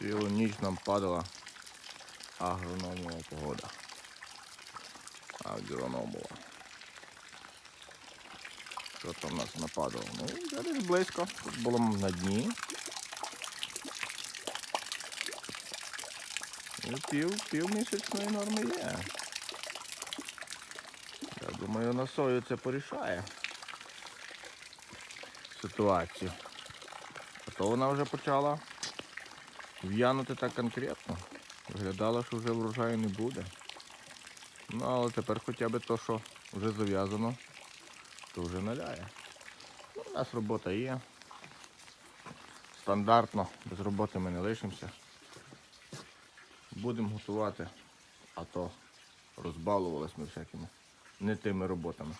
Цілу ніч нам падала агрономова погода. Агрономова. Що там нас нападало? Ну, вже десь близько. Тут було на дні. І пів, пів місячної норми є. Я думаю, на сою це порішає ситуацію. А то вона вже почала в'янути так конкретно. Виглядало, що вже врожаю не буде. Ну, але тепер хоча б то, що вже зав'язано, то вже наляє. Ну, у нас робота є. Стандартно, без роботи ми не лишимося. Будемо готувати, а то розбалувались ми всякими не тими роботами.